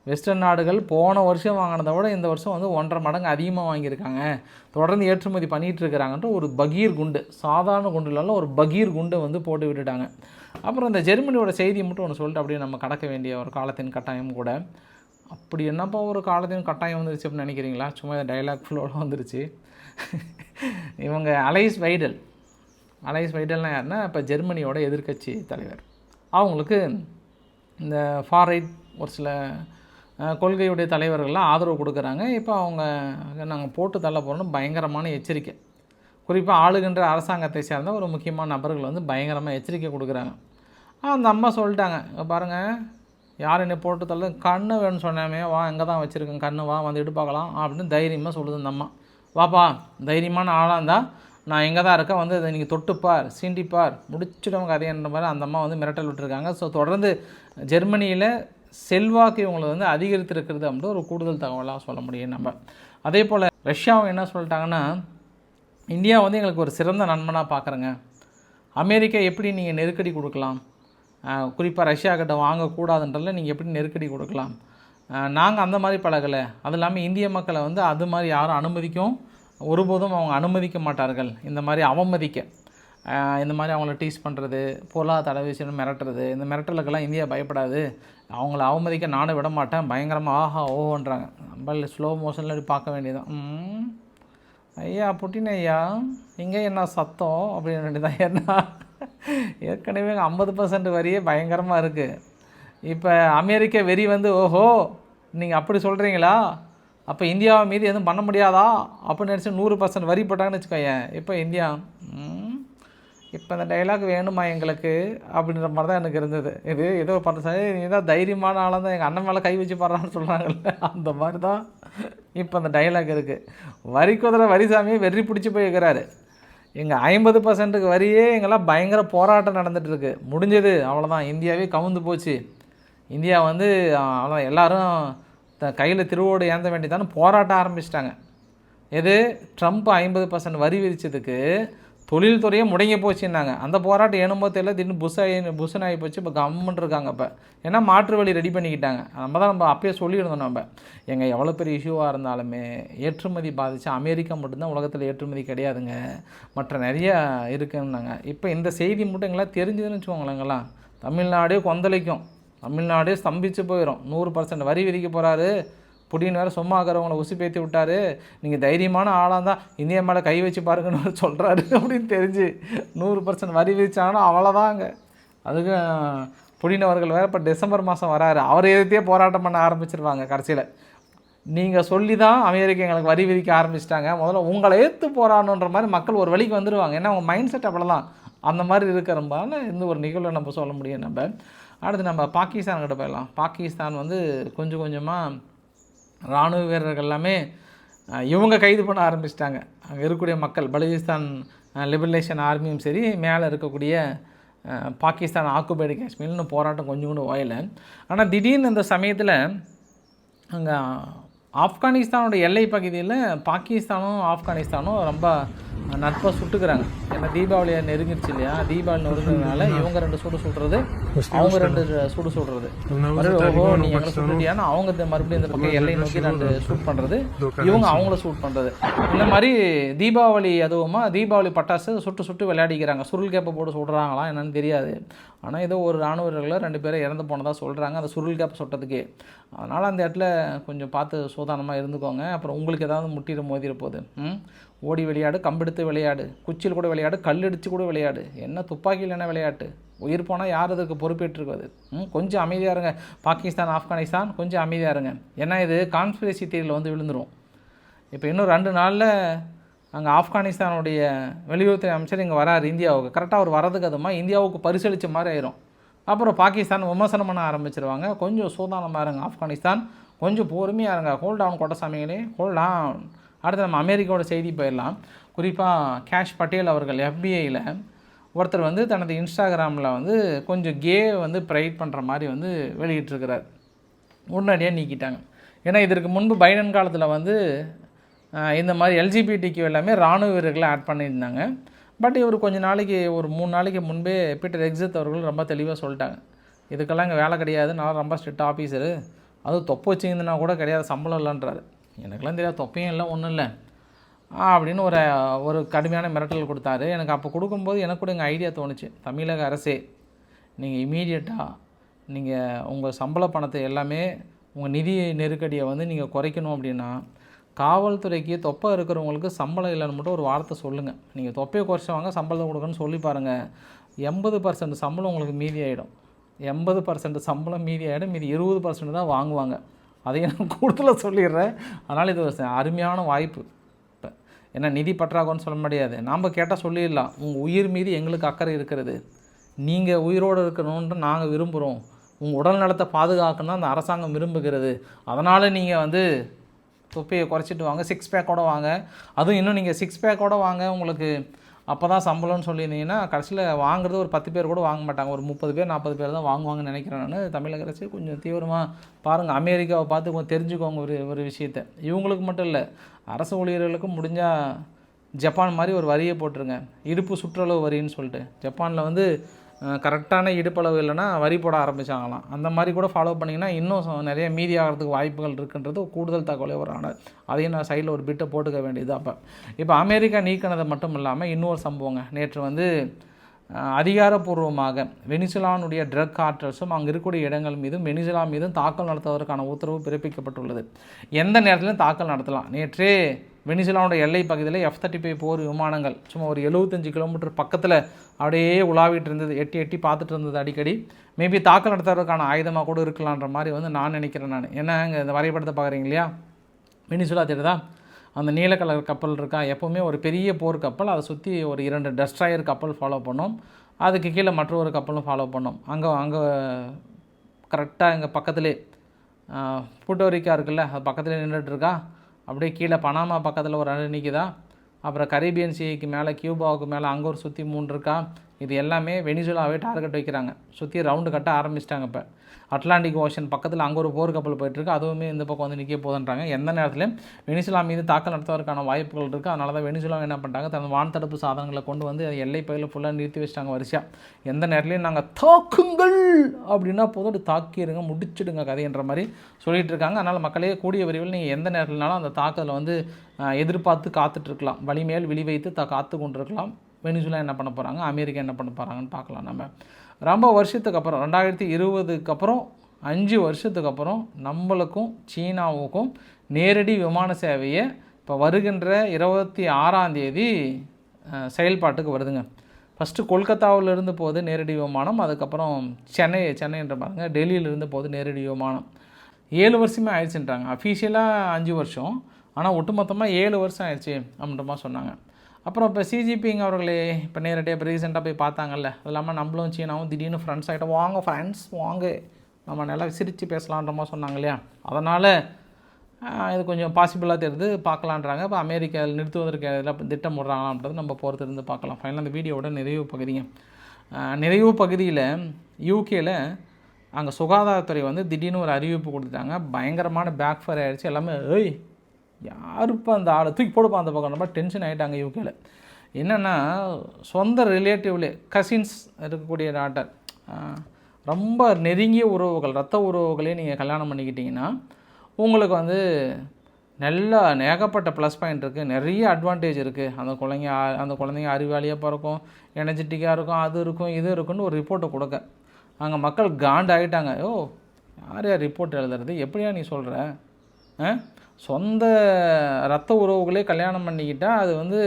வெஸ்டர்ன் நாடுகள் போன வருஷம் வாங்கினதை விட இந்த வருஷம் வந்து ஒன்றரை மடங்கு அதிகமாக வாங்கியிருக்காங்க. தொடர்ந்து ஏற்றுமதி பண்ணிகிட்டு இருக்கிறாங்கன்ற ஒரு பகீர் குண்டு சாதாரண குண்டு இல்லாமல் ஒரு பகீர் குண்டை வந்து போட்டு விட்டுட்டாங்க. அப்புறம் இந்த ஜெர்மனியோட செய்தியை மட்டும் ஒன்று சொல்லிட்டு அப்படியே நம்ம கடக்க வேண்டிய ஒரு காலத்தின் கட்டாயம் கூட. அப்படி என்னப்பா ஒரு காலத்தின் கட்டாயம் வந்துருச்சு அப்படின்னு நினைக்கிறீங்களா? சும்மா டைலாக் ஃபுல்லோட வந்துருச்சு. இவங்க அலைஸ் வைடல். அலைஸ் வைடல்னால் யாருன்னா இப்போ ஜெர்மனியோட எதிர்க்கட்சி தலைவர். அவங்களுக்கு இந்த ஃபாரைட் ஒரு சில கொள்கையுடைய தலைவர்கள்லாம் ஆதரவு கொடுக்குறாங்க. இப்போ அவங்க நாங்கள் போட்டு தள்ள போகிறோம்னு பயங்கரமான எச்சரிக்கை. குறிப்பாக ஆளுகின்ற அரசாங்கத்தை சேர்ந்த ஒரு முக்கியமான நபர்கள் வந்து பயங்கரமாக எச்சரிக்கை கொடுக்குறாங்க. அந்த அம்மா சொல்லிட்டாங்க. பாருங்கள் யார் என்னை போட்டு தள்ள? கண்ணு வேணும்னு சொன்னாமே வா இங்கே தான் வச்சுருக்கேன் கண்ணு வா வந்து இட்டு பார்க்கலாம் அப்படின்னு தைரியமாக சொல்லுது இந்த அம்மா. வாப்பா தைரியமான ஆளாக இருந்தால் நான் எங்கே தான் இருக்கேன் வந்து அதை நீங்கள் தொட்டுப்பார் சீண்டிப்பார் முடிச்சிடவங்க கதையன்ற மாதிரி அந்த அம்மா வந்து மிரட்டல் விட்டுருக்காங்க. ஸோ தொடர்ந்து ஜெர்மனியில் செல்வாக்கு இவங்களை வந்து அதிகரித்திருக்கிறது அப்படின்ற ஒரு கூடுதல் தகவலாக சொல்ல முடியும் நம்ம. அதே போல் ரஷ்யாவும் என்ன சொல்லிட்டாங்கன்னா இந்தியா வந்து எங்களுக்கு ஒரு சிறந்த நண்பனாக பார்க்குறேங்க அமெரிக்கா எப்படி நீங்கள் நெருக்கடி கொடுக்கலாம்? குறிப்பாக ரஷ்யா கிட்ட வாங்கக்கூடாதுன்றதில் நீங்கள் எப்படி நெருக்கடி கொடுக்கலாம்? நாங்கள் அந்த மாதிரி பழகலை. அது இல்லாமல் இந்திய மக்களை வந்து அது மாதிரி யாரும் அனுமதிக்கும் ஒருபோதும் அவங்க அனுமதிக்க மாட்டார்கள். இந்த மாதிரி அவமதிக்க. இந்த மாதிரி அவங்கள டீஸ் பண்ணுறது பொருளாதார விஷயம் மிரட்டுறது இந்த மிரட்டலுக்கெல்லாம் இந்தியா பயப்படாது. அவங்கள அவமதிக்க நானும் விட மாட்டேன். பயங்கரமாக ஆஹா ஓஹோன்றாங்க. நம்ம ஸ்லோ மோஷனில் பார்க்க வேண்டியதான் ம். ஐயா புட்டின் ஐயா இங்கே என்ன சத்தம்? அப்படின்னு வேண்டியதான் ஏன்னா ஏற்கனவே ஐம்பது பர்சன்ட் வரியே பயங்கரமாக இருக்குது இப்போ அமெரிக்க வெறி வந்து ஓஹோ நீங்கள் அப்படி சொல்கிறீங்களா அப்போ இந்தியாவை மீது எதுவும் பண்ண முடியாதா? அப்படின்னு நினச்சி நூறு பர்சன்ட் வரி போட்டாங்கன்னு வச்சுக்கோயேன். இப்போ இந்தியா ம், இப்போ இந்த டைலாக் வேணுமா எங்களுக்கு? அப்படின்ற மாதிரி தான் எனக்கு இருந்தது. இது ஏதோ பண்ணுற சரி நீ தான் தைரியமான ஆளாக தான் எங்கள் அண்ணன் மேலே கை வச்சு பாடுறான்னு சொல்கிறாங்கல்ல அந்த மாதிரி தான் இப்போ அந்த டைலாக் இருக்குது வரி குதிரை வரிசாமியை வெறி பிடிச்சி போயிருக்கிறாரு எங்கள் ஐம்பது பர்சன்ட்டுக்கு வரியே எங்கெல்லாம் பயங்கர போராட்டம் நடந்துகிட்ருக்கு முடிஞ்சது. அவ்வளோதான் இந்தியாவே கவுந்து போச்சு. இந்தியா வந்து அவ்வளோ எல்லோரும் த கையில் திருவோடு ஏந்த வேண்டியதானு போராட்டம் ஆரம்பிச்சிட்டாங்க. எது? ட்ரம்ப் ஐம்பது பர்சன்ட் வரி விதிச்சதுக்கு தொழில்துறையே முடங்கி போச்சுன்னாங்க அந்த போராட்டம் ஏனும்போது தெரியல திடீர்னு புஷ் ஆகி புஷன் ஆகி போச்சு இப்போ கம்முன்னு இருக்காங்க இப்போ. ஏன்னா மாற்று வழி ரெடி பண்ணிக்கிட்டாங்க. நம்ம தான் நம்ம அப்பயே சொல்லியிருந்தோம் நம்ம. எங்கள் எவ்வளோ பெரிய இஷ்யூவாக இருந்தாலுமே ஏற்றுமதி பாதிச்சு அமெரிக்கா மட்டும்தான் உலகத்தில் ஏற்றுமதி கிடையாதுங்க. மற்ற நிறையா இருக்குன்னாங்க. இப்போ இந்த செய்தி மட்டும் எங்களாம் தெரிஞ்சதுன்னு வச்சுக்கோங்களேங்களாம் தமிழ்நாடே கொந்தளிக்கும். தமிழ்நாடே ஸ்தம்பிச்சு போயிடும் நூறு பர்சன்ட் வரி விதிக்க போகிறாரு புடின்னு வேறு சும்மா இருக்கிறவங்களை உசி பேத்தி விட்டாரு. நீங்கள் தைரியமான ஆளாக தான் இந்தியா மேலே கை வச்சு பாருங்கன்னு சொல்கிறாரு அப்படின்னு தெரிஞ்சு நூறு பர்சன்ட் வரி விதிச்சாங்கன்னா அவ்வளோதாங்க அதுக்கு புடின் அவர்கள் வேறு இப்போ டிசம்பர் மாதம் வராரு. அவர் எதிர்த்தே போராட்டம் பண்ண ஆரம்பிச்சிருவாங்க கடைசியில். நீங்கள் சொல்லி தான் அமெரிக்கா எங்களுக்கு வரி விதிக்க ஆரம்பிச்சிட்டாங்க. முதல்ல உங்களை ஏற்று போராடணுன்ற மாதிரி மக்கள் ஒரு வழிக்கு வந்துடுவாங்க ஏன்னா அவங்க மைண்ட் செட் அவ்வளோதான் அந்த மாதிரி இருக்கிறம்பால இந்த ஒரு நிகழ்வை நம்ம சொல்ல முடியும் நம்ம. அடுத்து நம்ம பாகிஸ்தான்கிட்ட போயிடலாம். பாகிஸ்தான் வந்து கொஞ்சம் கொஞ்சமாக இராணுவ வீரர்கள் எல்லாமே இவங்க கைது பண்ண ஆரம்பிச்சிட்டாங்க. அங்கே இருக்கக்கூடிய மக்கள் பலுச்சிஸ்தான் லிபரலேஷன் ஆர்மியும் சரி மேலே இருக்கக்கூடிய பாகிஸ்தான் ஆக்குபைடு காஷ்மீர்னு போராட்டம் கொஞ்சம் கூட ஓயலை. ஆனால் திடீர்னு இந்த சமயத்தில் அங்கே ஆப்கானிஸ்தானோட எல்லை பகுதியில் பாகிஸ்தானும் ஆப்கானிஸ்தானும் ரொம்ப நட்பை சுட்டுக்கிறாங்க. ஏன்னா தீபாவளியை நெருங்கிடுச்சு இல்லையா? தீபாவளி நெருங்குறதுனால இவங்க ரெண்டு சுடு சுடுறது அவங்க ரெண்டு சுடு சுடுறது. ஓஹோ நீ எங்களை சுட்டுட்டியான்னு அவங்க இந்த மறுபடியும் இந்த பக்கம் எல்லை நோக்கி ரெண்டு ஷூட் பண்ணுறது இவங்க அவங்கள ஷூட் பண்ணுறது இந்த மாதிரி தீபாவளி அதுவுமா தீபாவளி பட்டாசு சுட்டு சுட்டு விளையாடிக்கிறாங்க. சுருள் கேப்பை போட்டு சுடுறாங்களா என்னன்னு தெரியாது. ஆனால் ஏதோ ஒரு ராணுவ வீரர்களில் ரெண்டு பேரும் இறந்து போனதாக சொல்கிறாங்க அந்த சுருள் கேப்பை சுட்டதுக்கே. அதனால் அந்த இடத்துல கொஞ்சம் பார்த்து சூதானமாக இருந்துக்கோங்க. அப்புறம் உங்களுக்கு ஏதாவது முட்டிட மோதிர போகுது. ம்? ஓடி விளையாடு கம்பெடுத்து விளையாடு குச்சியில் கூட விளையாடு கல்லடிச்சு கூட விளையாடு. என்ன துப்பாக்கியில் என்ன விளையாட்டு? உயிர் போனால் யார் அதுக்கு பொறுப்பேற்றுக்குவது ம் கொஞ்சம் அமைதியாக இருங்க. பாகிஸ்தான் ஆப்கானிஸ்தான் கொஞ்சம் அமைதியாக இருங்க. ஏன்னா இது கான்ஸ்பிரசி தியரியில் வந்து விழுந்துடும் இப்போ இன்னும் ரெண்டு நாளில் அங்கே ஆப்கானிஸ்தானுடைய வெளியுறவுத்துறை அமைச்சர் இங்கே வராரு இந்தியாவுக்கு. கரெக்டாக அவர் வரதுக்கு அதுமா இந்தியாவுக்கு பரிசளித்த மாதிரி ஆயிரும். அப்புறம் பாகிஸ்தான் விமர்சனம் பண்ண ஆரம்பிச்சிருவாங்க. கொஞ்சம் சூதானமாக இருங்க ஆப்கானிஸ்தான். கொஞ்சம் பொறுமையாக இருங்க. ஹோல் டவுன் கோட்டசாமிகளே. ஹோல்ட் டவுன் அடுத்து நம்ம அமெரிக்காவோட செய்தி போயிடலாம். குறிப்பாக கேஷ் பட்டேல் அவர்கள் எஃபிஐயில் ஒருத்தர் வந்து தனது இன்ஸ்டாகிராமில் வந்து கொஞ்சம் கே வந்து ப்ரைட் பண்ணுற மாதிரி வந்து வெளியிட்டிருக்கிறார். உடனடியாக நீக்கிட்டாங்க. ஏன்னா இதற்கு முன்பு பைடன் காலத்தில் வந்து இந்த மாதிரி எல்ஜிபிடிக்கு எல்லாமே இராணுவ வீரர்களை ஆட் பண்ணியிருந்தாங்க. பட் இவர் கொஞ்ச நாளைக்கு ஒரு மூணு நாளைக்கு முன்பே பீட்டர் எக்ஸித் அவர்கள் ரொம்ப தெளிவாக சொல்லிட்டாங்க. இதுக்கெல்லாம் இங்கே வேலை கிடையாது. நான் ரொம்ப ஸ்ட்ரிக்ட் ஆஃபீஸரு அதுவும் தொப்பு வச்சிருந்தனா கூட கிடையாது. சம்பளம் இல்லைன்றாரு. எனக்கெல்லாம் தெரியாது தொப்பையும் இல்லை ஒன்றும் இல்லை. அப்படின்னு ஒரு ஒரு கடுமையான மிரட்டல் கொடுத்தாரு. எனக்கு அப்போ கொடுக்கும்போது எனக்கு கூட எங்கள் ஐடியா தோணுச்சு. தமிழக அரசே நீங்கள் இமீடியட்டாக நீங்கள் உங்கள் சம்பள பணத்தை எல்லாமே உங்கள் நிதி நெருக்கடியை வந்து நீங்கள் குறைக்கணும் அப்படின்னா காவல்துறைக்கு தொப்பை இருக்கிறவங்களுக்கு சம்பளம் இல்லைன்னு மட்டும் ஒரு வார்த்தை சொல்லுங்கள் நீங்கள் தொப்பையை குறைச்சவங்க சம்பளம் கொடுக்கணும்னு சொல்லி பாருங்கள் எண்பது பர்சன்ட் சம்பளம் உங்களுக்கு மீதி ஆகிடும் எண்பது பர்சன்ட் சம்பளம் மீதி ஆகிடும் மீதி இருபது பர்சன்ட் தான் வாங்குவாங்க. அதையும் நான் கூடுதலாக சொல்லிடுறேன். அதனால் இது ஒரு அருமையான வாய்ப்பு. இப்போ ஏன்னா நிதி பற்றாக்குன்னு சொல்ல முடியாது. நாம் கேட்டால் சொல்லிடலாம். உங்கள் உயிர் மீது எங்களுக்கு அக்கறை இருக்கிறது. நீங்கள் உயிரோடு இருக்கணுன்ட்டு நாங்கள் விரும்புகிறோம் உங்கள் உடல் நலத்தை பாதுகாக்கணும் அந்த அரசாங்கம் விரும்புகிறது. அதனால் நீங்கள் வந்து தொப்பையை குறைச்சிட்டு வாங்க. சிக்ஸ் பேக்கோட வாங்க. அதுவும் இன்னும் நீங்கள் சிக்ஸ் பேக்கோட வாங்க. உங்களுக்கு அப்போ தான் சம்பளம்னு சொல்லியிருந்தீங்கன்னா கடைசியில் வாங்குறது ஒரு பத்து பேர் கூட வாங்க மாட்டாங்க. ஒரு முப்பது பேர் நாற்பது பேர் தான் வாங்குவாங்கன்னு நினைக்கிறேன் நான். தமிழக அரசு கொஞ்சம் தீவிரமாக பாருங்கள் அமெரிக்காவை பார்த்து கொஞ்சம் தெரிஞ்சுக்கோங்க ஒரு ஒரு விஷயத்தை. இவங்களுக்கு மட்டும் இல்லை அரசு ஊழியர்களுக்கும் முடிஞ்சால் ஜப்பான் மாதிரி ஒரு வரியை போட்டுருங்க. இடுப்பு சுற்றளவு வரின்னு சொல்லிட்டு. ஜப்பானில் வந்து கரெக்டான இடுப்பளவு இல்லைன்னா வரி போட ஆரம்பித்தாங்களாம் அந்த மாதிரி கூட ஃபாலோ பண்ணிங்கன்னா இன்னும் நிறைய மீதி ஆகிறதுக்கு வாய்ப்புகள் இருக்குன்றது கூடுதல் தகவலை ஒரு ஆனது அதையும் நான் சைடில் ஒரு பிட்டை போட்டுக்க வேண்டியது அப்போ. இப்போ அமெரிக்கா நீக்கினது மட்டும் இல்லாமல் இன்னொரு சம்பவங்க. நேற்று வந்து அதிகாரப்பூர்வமாக வெனிசுலானுடைய ட்ரக் கார்டல்ஸும் அங்கே இருக்கக்கூடிய இடங்கள் மீதும் வெனிசுலா மீதும் தாக்கல் நடத்துவதற்கான உத்தரவு பிறப்பிக்கப்பட்டுள்ளது. எந்த நேரத்திலும் தாக்கல் நடத்தலாம். நேற்றே வெனிசுலாவுடைய எல்லை பகுதியில் எஃப் தேர்ட்டி ஃபைவ் போர் விமானங்கள் சும்மா ஒரு எழுபத்தஞ்சு கிலோமீட்டர் பக்கத்தில் அப்படியே உலாவிட்டு இருந்தது. எட்டி எட்டி பார்த்துட்டு இருந்தது அடிக்கடி. மேபி தாக்கல் நடத்துறதுக்கான ஆயுதமாக கூட இருக்கலான்ற மாதிரி வந்து நான் நினைக்கிறேன் நான். ஏன்னா இங்கே இந்த வரைபடத்தை பார்க்குறீங்க இல்லையா? வெனிசுலா தெரியுதா? அந்த நீல கலர் கப்பல் இருக்கா? எப்போவுமே ஒரு பெரிய போர் கப்பல். அதை சுற்றி ஒரு இரண்டு டெஸ்ட்ராயர் கப்பல் ஃபாலோ பண்ணோம். அதுக்கு கீழே மற்றொரு கப்பலும் ஃபாலோ பண்ணோம். அங்கே அங்கே கரெக்டாக எங்கள் பக்கத்துலேயே புட்டோரிக்கா இருக்குல்ல அது பக்கத்துலேயே நின்றுட்டுருக்கா அப்படியே கீழே பனாமா பக்கத்தில் ஒரு அணு நிற்குதா அப்புறம் கரீபியன் சீக்கு மேலே கியூபாவுக்கு மேலே அங்கே ஒரு சுற்றி மூணு இருக்கா? இது எல்லாமே வெனிசுலாவே டார்கெட் வைக்கிறாங்க. சுற்றி ரவுண்டு கட்ட ஆரம்பிச்சிட்டாங்க இப்போ. அட்லாண்டிக் ஓஷன் பக்கத்தில் அங்கே ஒரு போர் கப்பல் போயிட்டுருக்கு. அதுவுமே இந்த பக்கம் வந்து நிற்க போதுன்றாங்க. எந்த நேரத்திலையும் வெனிசுலா மீது தாக்கல் நடத்துவதற்கான வாய்ப்புகள் இருக்குது அதனால தான் வெனிசுலா என்ன பண்ணிட்டாங்க? தனது வான் தடுப்பு சாதனங்களை கொண்டு வந்து எல்லை பகுதியில் ஃபுல்லாக நிறுத்தி வச்சிட்டாங்க வரிசையாக எந்த நேரத்துலையும் நாங்கள் தாக்குங்கள் அப்படின்னா போதும். அப்படி தாக்கிடுங்க முடிச்சிடுங்க கதைன்ற மாதிரி சொல்லிகிட்டு இருக்காங்க. அதனால் மக்களே கூடிய விரைவில் நீங்கள் எந்த நேரத்துலனாலும் அந்த தாக்குதலை வந்து எதிர்பார்த்து காத்துட்ருக்கலாம் வலிமேல் விழி வைத்து த காத்து கொண்டிருக்கலாம் வெனிசுலா என்ன பண்ண போகிறாங்க அமெரிக்கா என்ன பண்ண போகிறாங்கன்னு பார்க்கலாம் நம்ம ரொம்ப வருஷத்துக்கு அப்புறம் ரெண்டாயிரத்தி இருபதுக்கு அப்புறம் அஞ்சு வருஷத்துக்கு அப்புறம் நம்மளுக்கும் சீனாவுக்கும் நேரடி விமான சேவையை இப்போ வருகின்ற இருபத்தி ஆறாம் தேதி செயல்பாட்டுக்கு வருதுங்க. ஃபஸ்ட்டு கொல்கத்தாவிலிருந்து போகுது நேரடி விமானம் அதுக்கப்புறம் சென்னை சென்னைன்ற பாருங்கள் டெல்லியிலிருந்து போகுது நேரடி விமானம். ஏழு வருஷமே ஆயிடுச்சுன்றாங்க. அஃபீஷியலாக அஞ்சு வருஷம் ஆனால் ஒட்டுமொத்தமாக ஏழு வருஷம் ஆயிடுச்சு அப்படின்ற மாதிரி சொன்னாங்க. அப்புறம் இப்போ சிஜிபிங்க அவர்களே இப்போ நேரடியாக இப்போ ரீசெண்டாக போய் பார்த்தாங்கல்ல அது இல்லாமல் நம்மளும் சீனாவும் திடீர்னு ஃப்ரெண்ட்ஸ் ஆகிட்டோம் வாங்க ஃப்ரெண்ட்ஸ் வாங்க. நம்ம நல்லா சிரித்து பேசலான்ற மாதிரி சொன்னாங்க இல்லையா? அதனால் இது கொஞ்சம் பாசிபிளாக தெரிது பார்க்கலான்றாங்க. இப்போ அமெரிக்காவில் நிறுத்துவதற்கு இதில் திட்டம் போடுறாங்களான்றது நம்ம பொறுத்து இருந்து பார்க்கலாம் ஃபைனலாக அந்த வீடியோவோட நிறைவு பகுதிங்க. நிறைவு பகுதியில் யூகேயில் அங்கே சுகாதாரத்துறை வந்து திடீர்னு ஒரு அறிவிப்பு கொடுத்துட்டாங்க. பயங்கரமான பேக் ஃபயர் ஆகிடுச்சு எல்லாமே ஏய் யாருப்பா அந்த ஆளை? தூக்கி போடுப்பா அந்த பக்கம். ரொம்ப டென்ஷன் ஆகிட்டாங்க யூகேல என்னென்னா சொந்த ரிலேட்டிவ்லே கசின்ஸ் இருக்கக்கூடிய டாட்டர் ரொம்ப நெருங்கிய உறவுகள் ரத்த உறவுகளே நீங்கள் கல்யாணம் பண்ணிக்கிட்டீங்கன்னா உங்களுக்கு வந்து நல்ல ஏகப்பட்ட ப்ளஸ் பாயிண்ட் இருக்குது நிறைய அட்வான்டேஜ் இருக்குது அந்த குழந்தைங்க அந்த குழந்தைங்க அறிவாளியாக பிறக்கும் எனர்ஜெட்டிக்காக இருக்கும் அது இருக்கும் இது இருக்குன்னு ஒரு ரிப்போர்ட்டை கொடுக்க அங்கே மக்கள் காண்ட் ஆகிட்டாங்க ஓ யார் யார் ரிப்போர்ட் எழுதுறது? எப்படியா நீ சொல்கிற சொந்த ரத்த உறவுகளே கல்யாணம் பண்ணிக்கிட்டால் அது வந்து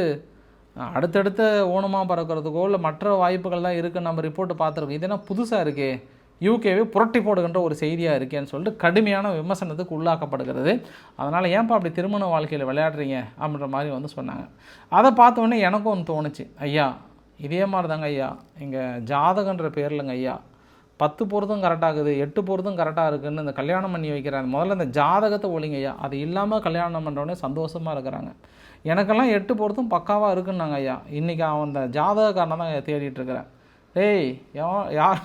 அடுத்தடுத்த ஊனமாக பறக்கிறதுக்கோ இல்லை மற்ற வாய்ப்புகள்லாம் இருக்குது நம்ம ரிப்போர்ட்டை பார்த்துருக்கோம். இது என்ன புதுசாக இருக்கே? யூகேவே புரட்டி போடுகின்ற ஒரு செய்தியாக இருக்கேன்னு சொல்லிட்டு கடுமையான விமர்சனத்துக்கு உள்ளாக்கப்படுகிறது. அதனால் ஏன்ப்பா அப்படி திருமண வாழ்க்கையில் விளையாடுறீங்க அப்படின்ற மாதிரி வந்து சொன்னாங்க. அதை பார்த்தோன்னே எனக்கும் ஒன்று தோணுச்சு. ஐயா இதே மாதிரி தாங்க ஐயா. இங்கே ஜாதகன்ற பேர்லங்க ஐயா. பத்து பொருத்தம் கரெக்டாகுது எட்டு பொருத்தம் கரெக்டாக இருக்குன்னு இந்த கல்யாணம் பண்ணி வைக்கிறாங்க. முதல்ல இந்த ஜாதகத்தை ஒழிங்கய்யா அது இல்லாமல் கல்யாணம் பண்ணுறவனே சந்தோஷமாக இருக்கிறாங்க. எனக்கெல்லாம் எட்டு போகிறதும் பக்காவாக இருக்குன்னாங்க ஐயா. இன்றைக்கி அவன் அந்த ஜாதகக்காரனை தான் தேடிட்டுருக்கிறேன் டேய் யார்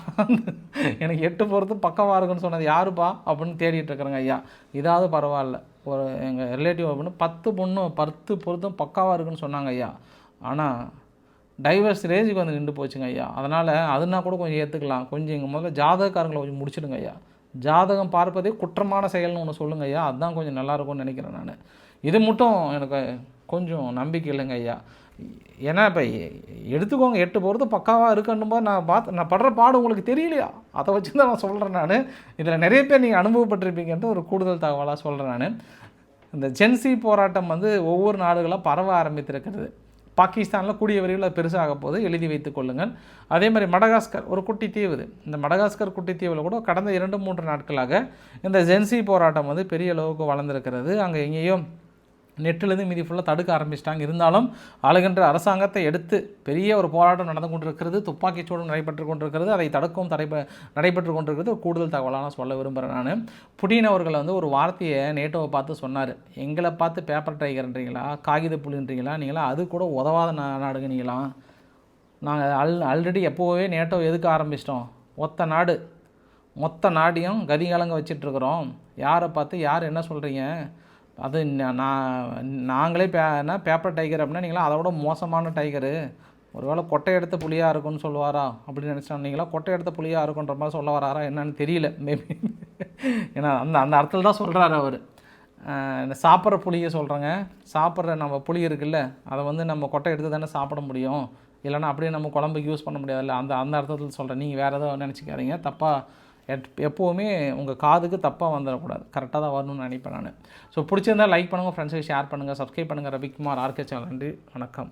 எனக்கு எட்டு பொருத்தம் பக்காவாக இருக்குன்னு சொன்னது யாருப்பா? அப்படின்னு தேடிட்டு இருக்கிறேங்க ஐயா. இதாவது பரவாயில்ல. ஒரு எங்கள் ரிலேட்டிவ் அப்படின்னு பத்து பொண்ணு பத்து பொருத்தம் பக்காவாக இருக்குன்னு சொன்னாங்க ஐயா. ஆனால் டைவர்ஸ் ரேஜுக்கு வந்து நின்று போச்சுங்க ஐயா. அதனால் அதுனா கூட கொஞ்சம் ஏற்றுக்கலாம் கொஞ்சம் எங்கள் முதல்ல ஜாதகக்காரங்களை கொஞ்சம் முடிச்சிடுங்க ஐயா. ஜாதகம் பார்ப்பதே குற்றமான செயல்னு ஒன்று சொல்லுங்க ஐயா. அதுதான் கொஞ்சம் நல்லா இருக்கும்னு நினைக்கிறேன் நான். இது மட்டும் எனக்கு கொஞ்சம் நம்பிக்கை இல்லைங்க ஐயா. ஏன்னா இப்போ எடுத்துக்கோங்க எட்டு போகிறது பக்காவாக இருக்குன்னும் போது நான் பார்த்து நான் படுற பாடு உங்களுக்கு தெரியலையா? அதை வச்சு தான் நான் சொல்கிறேன் நான். இதில் நிறைய பேர் நீங்கள் அனுபவப்பட்டிருப்பீங்கன்ட்டு ஒரு கூடுதல் தகவலாக சொல்கிறேன் நான். இந்த ஜென்சி போராட்டம் வந்து ஒவ்வொரு நாடுகளாக பரவ ஆரம்பித்திருக்கிறது. பாகிஸ்தானில் கூடிய விரைவில் பெருசாக போது எழுதி வைத்துக் கொள்ளுங்கள். அதே மாதிரி மடகாஸ்கர் ஒரு குட்டி தீவு இது இந்த மடகாஸ்கர் குட்டி தீவில் கூட கடந்த இரண்டு மூன்று நாட்களாக இந்த ஜென்சி போராட்டம் வந்து பெரிய அளவுக்கு வளர்ந்துருக்கிறது. அங்கே எங்கேயும் நெட்டிலேருந்து மீதி ஃபுல்லாக தடுக்க ஆரம்பிச்சிட்டாங்க. இருந்தாலும் ஆளுகின்ற அரசாங்கத்தை எடுத்து பெரிய ஒரு போராட்டம் நடந்து கொண்டிருக்கிறது துப்பாக்கிச்சூடு நடைபெற்று கொண்டிருக்கிறது அதை தடுக்கவும் தடைப நடைபெற்று கொண்டிருக்கிறது ஒரு கூடுதல் தகவலாக சொல்ல விரும்புகிறேன் நான். புடின் அவர்கள் வந்து ஒரு வார்த்தையை நேட்டோவை பார்த்து சொன்னார். எங்களை பார்த்து பேப்பர் டைகர்ன்றீங்களா காகித புலின்றீங்களா நீங்களா அது கூட உதவாத நா நாடுங்க நீங்களாம் நாங்கள் அல் ஆல்ரெடி எப்போவே நேட்டோ எதுக்கு ஆரம்பிச்சிட்டோம்? ஒத்த நாடு மொத்த நாடையும் கதிகலங்க வச்சிட்ருக்குறோம். யாரை பார்த்து யார் என்ன சொல்கிறீங்க அது நான் நாங்களே பே என்ன பேப்பர் டைகர் அப்படின்னா நீங்களாம் அதை விட மோசமான டைகரு ஒருவேளை கொட்டை எடுத்த புளியாக இருக்கும்னு சொல்லுவாரா அப்படின்னு நினச்சிட்டா நீங்களா கொட்டை எடுத்த புளியாக இருக்குன்ற மாதிரி சொல்ல வராரா என்னன்னு தெரியல. மேபி ஏன்னா அந்த அந்த அர்த்தத்தில் தான் சொல்கிறாரு அவர். இந்த சாப்பிட்ற புளியை சொல்கிறேங்க சாப்பிட்ற நம்ம புளி இருக்குல்ல அதை வந்து நம்ம கொட்டை எடுத்து தானே சாப்பிட முடியும். இல்லைன்னா அப்படியே நம்ம குழம்புக்கு யூஸ் பண்ண முடியாதுல்ல. அந்த அந்த அர்த்தத்தில் சொல்கிறேன் நீங்கள் வேறு எதோ நினச்சிக்காதீங்க. தப்பாக எட் எப்போவுமே உங்கள் காதுக்கு தப்பாக வந்துடக்கூடாது. கரெக்டாக தான் வரணும்னு நினைப்பேன் நான். ஸோ பிடிச்சிருந்தா லைக் பண்ணுங்கள் ஃப்ரெண்ட்ஸுக்கு ஷேர் பண்ணுங்கள் சப்ஸ்கிரைப் பண்ணுங்கள் ரவிக்குமார் ஆர்கே சேனல் நன்றி வணக்கம்.